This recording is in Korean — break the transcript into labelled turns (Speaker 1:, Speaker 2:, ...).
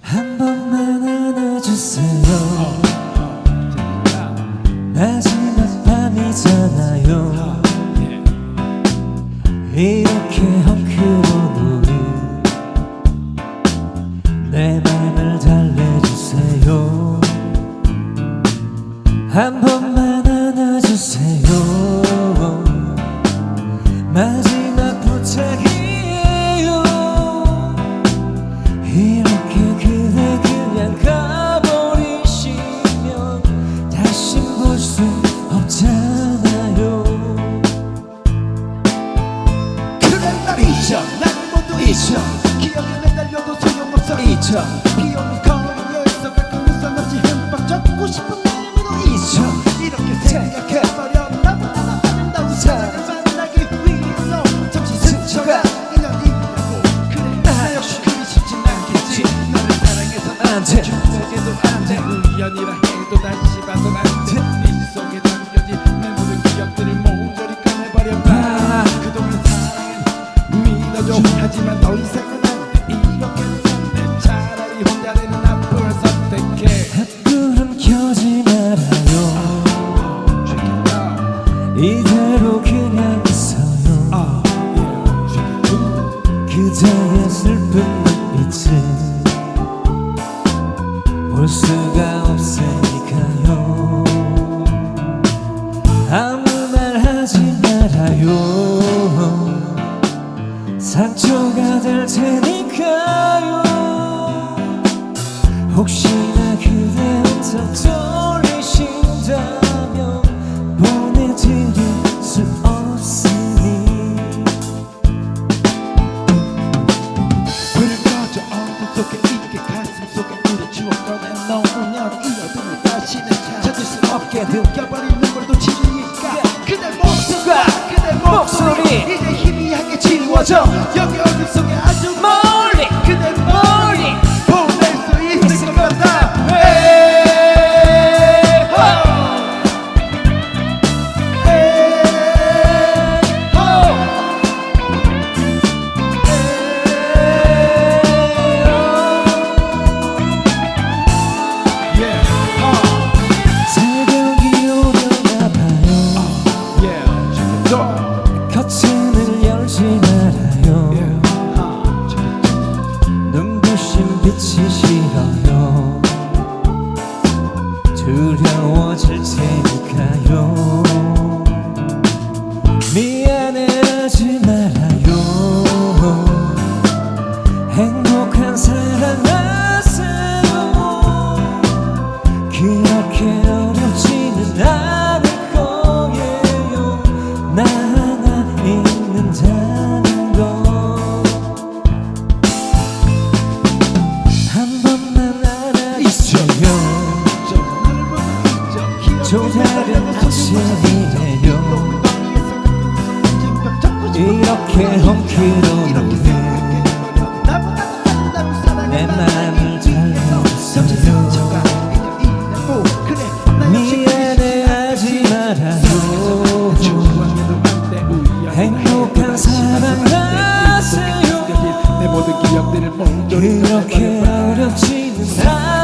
Speaker 1: 한 번만 안아주세요. 마지막 밤이잖아요. 이렇게 헝클어놓은 내
Speaker 2: 잊어 비오는 거리에서 가끔 웃어 없이 흠뻑 젖고 싶은 마음으로 잊어 이렇게 생각해버려 나보다 아름다운 사랑을 만나기 위해서 잠시 스쳐가 인연이라고. 그래 나 역시 그리 쉽진 않겠지. 너를 사랑해서
Speaker 1: 안 돼.
Speaker 3: 내게도 안돼. 우연이라
Speaker 1: 볼 수가 없으니까요. 아무 말 하지 말아요. 상처가 될 테니까요. 혹시나 그대 한참 떨리신다
Speaker 2: 이어둠을 다시는 찾을 수 없게 느껴버린 눈물 도 치니까. 그대 목숨과 그대 목소리. 이제 희미하게 지워져. 여기 어둠 속에 아주 두려워질 테 이른
Speaker 1: 아침이 내려 이렇게
Speaker 3: 엉키러오네
Speaker 1: 내 맘을 달래줬어요. 미안해하지 말아요. 행복한 사람 하세요. 이렇게 어렵지는 않아